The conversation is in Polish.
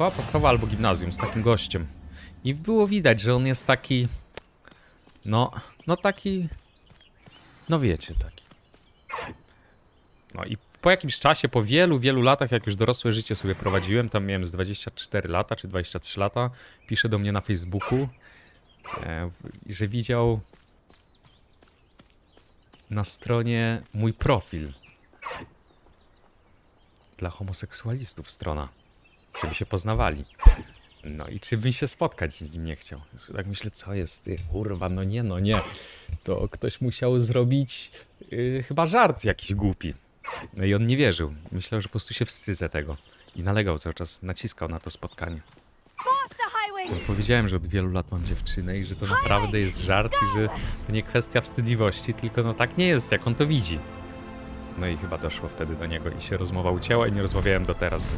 szkoła podstawowa albo gimnazjum z takim gościem. I było widać, że on jest taki. No, no taki. No wiecie, taki. No i po jakimś czasie, po wielu, wielu latach, jak już dorosłe życie sobie prowadziłem, tam miałem z 24 lata czy 23 lata, pisze do mnie na Facebooku, e, że widział na stronie mój profil dla homoseksualistów strona, żeby się poznawali. No i czy bym się spotkać z nim nie chciał? Tak myślę, co jest ty, kurwa, no nie, no nie. To ktoś musiał zrobić yy, chyba żart jakiś głupi. No i on nie wierzył. Myślał, że po prostu się wstydzę tego. I nalegał cały czas, naciskał na to spotkanie. No, powiedziałem, że od wielu lat mam dziewczynę i że to naprawdę jest żart i że to nie kwestia wstydliwości, tylko no tak nie jest, jak on to widzi. No i chyba doszło wtedy do niego i się rozmowa ucięła i nie rozmawiałem do teraz.